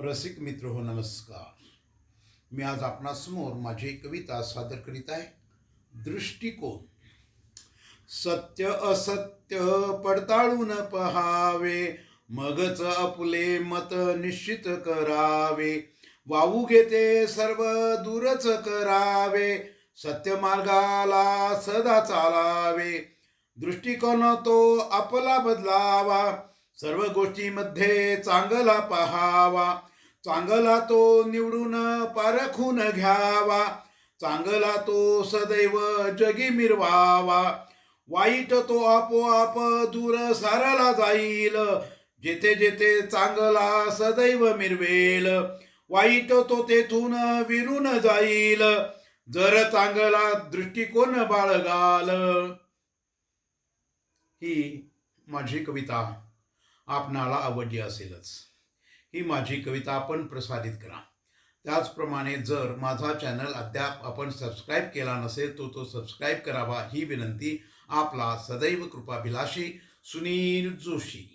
रसिक मित्र हो नमस्कार. मी आज आपणासमोर माझी कविता सादर करीत आहे. दृष्टिकोन. सत्य असत्य पडताळून पहावे मगच आपले मत निश्चित करावे. वाहू घेते सर्व दूरच करावे सत्य मार्गाला सदा चालावे. दृष्टिकोन तो आपला बदलावा सर्व गोष्टीमध्ये चांगला पहावा. चांगला तो निवडून पारखून घ्यावा. चांगला तो सदैव जगी मिरवावा. वाईट तो आपोआप दूर साराला जाईल. जेथे जेथे चांगला सदैव मिरवेल वाईट तो तेथून विरून जाईल. जर चांगला दृष्टिकोन बाळगाल. ही माझी कविता आपणाला आवडली असेलच. ही माझी कविता आपण प्रसारित करा. त्याचप्रमाणे जर माझा चॅनल अद्याप आपण सबस्क्राईब केला नसेल तो तो सबस्क्राईब करावा. ही विनंती आपला सदैव कृपाभिलाषी सुनील जोशी.